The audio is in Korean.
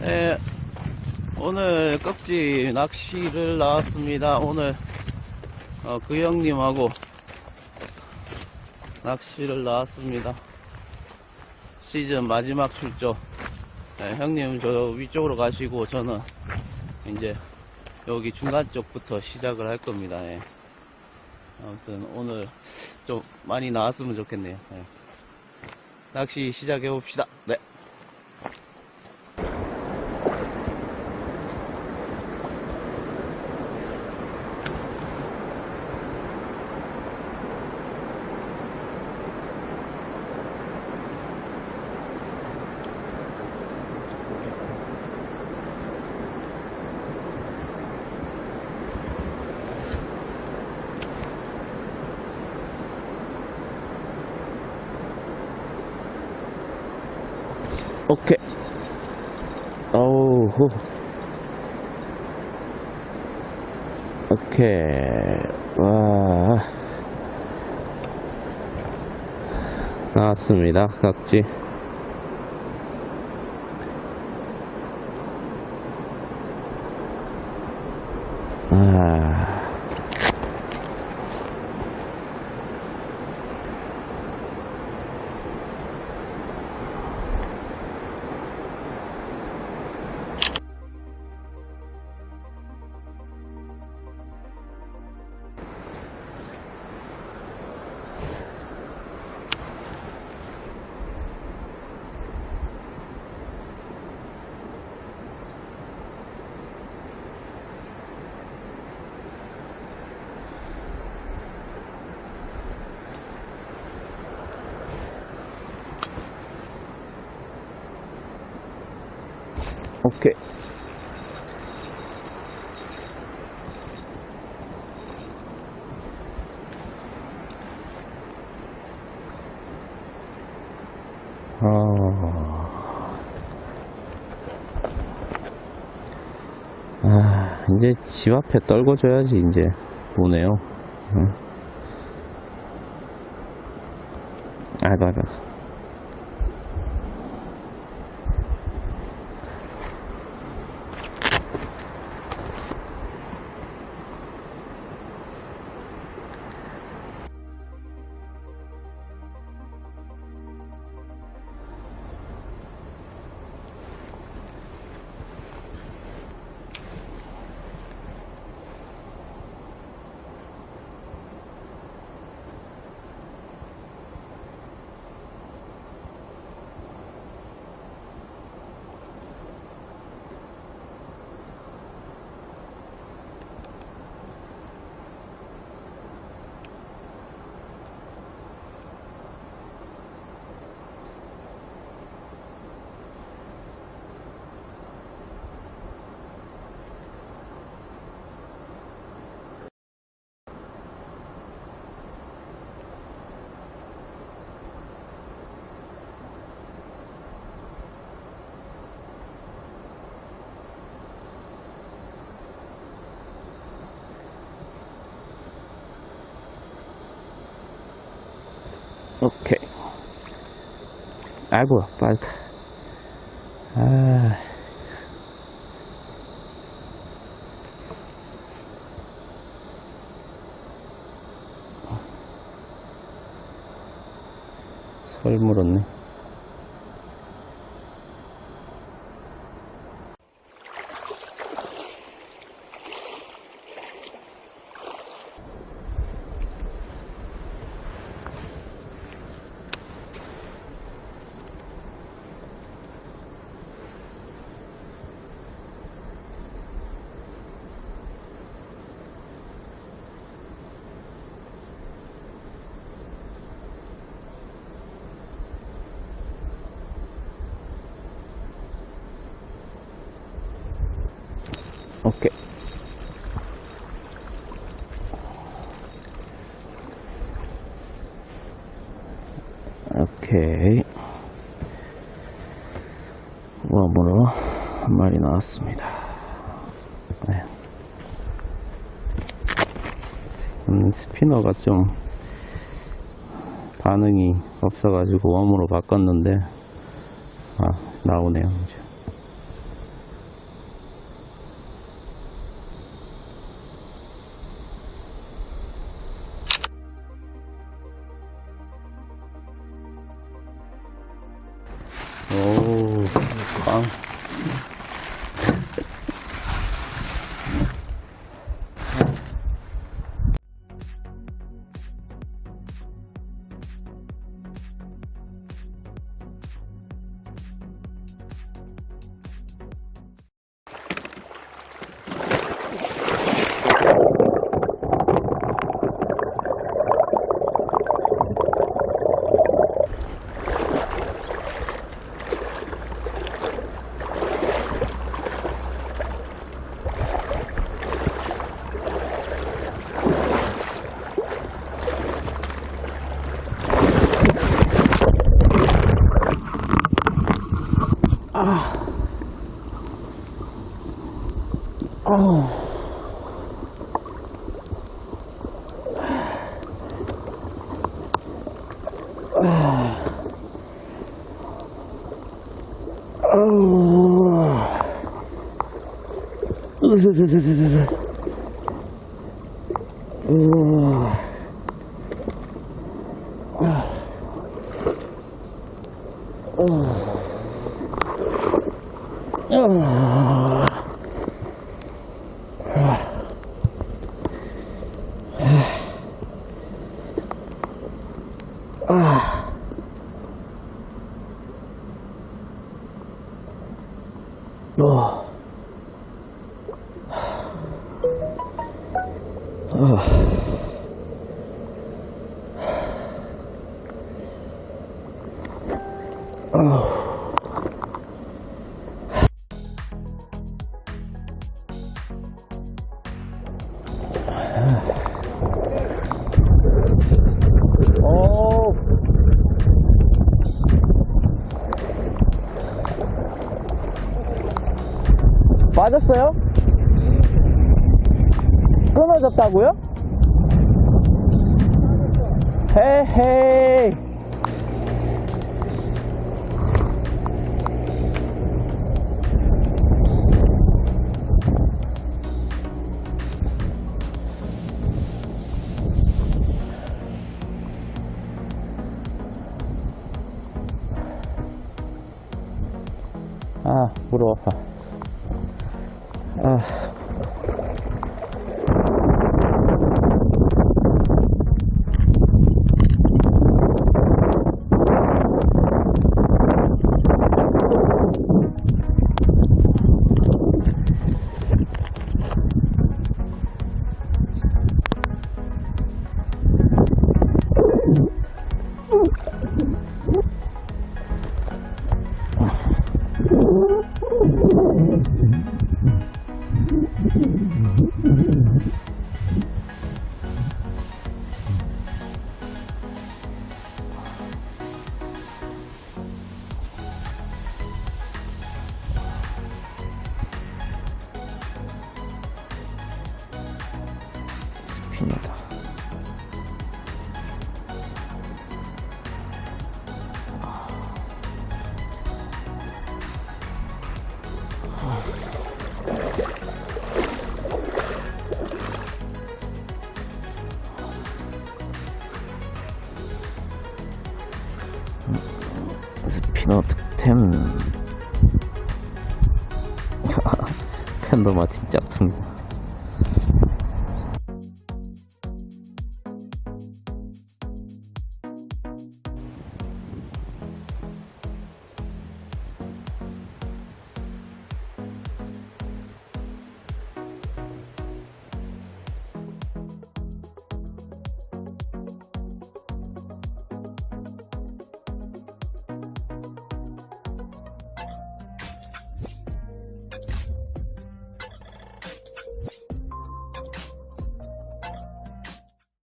네, 오늘 꺽지 낚시를 나왔습니다. 오늘 어, 그 형님하고 낚시를 나왔습니다. 시즌 마지막 출조. 네, 형님 저 위쪽으로 가시고 저는 이제 여기 중간 쪽부터 시작을 할 겁니다. 예. 아무튼 오늘 좀 많이 나왔으면 좋겠네요. 예. 낚시 시작해 봅시다. 네. 오케이. 어우, 후. 오케이. 와. 나왔습니다. 각지. 오케이. 아, 아, 이제 집 앞에 떨궈줘야지, 이제. 보네요. 응. 아이고, 아이고. 오케이. 아이고, 빠르다. 아. 설 물었네. 오케이. 오케이. 웜으로 한 마리 나왔습니다. 네. 음, 스피너가 좀 반응이 없어가지고 웜으로 바꿨는데 아, 나오네요, 哦，好。 이 제. 오, 빵. 오. 빠졌어요? 끊어졌다고요? 헤헤이. 아, 아파. 스피너 득템. 팬더마 진짜 아픕니다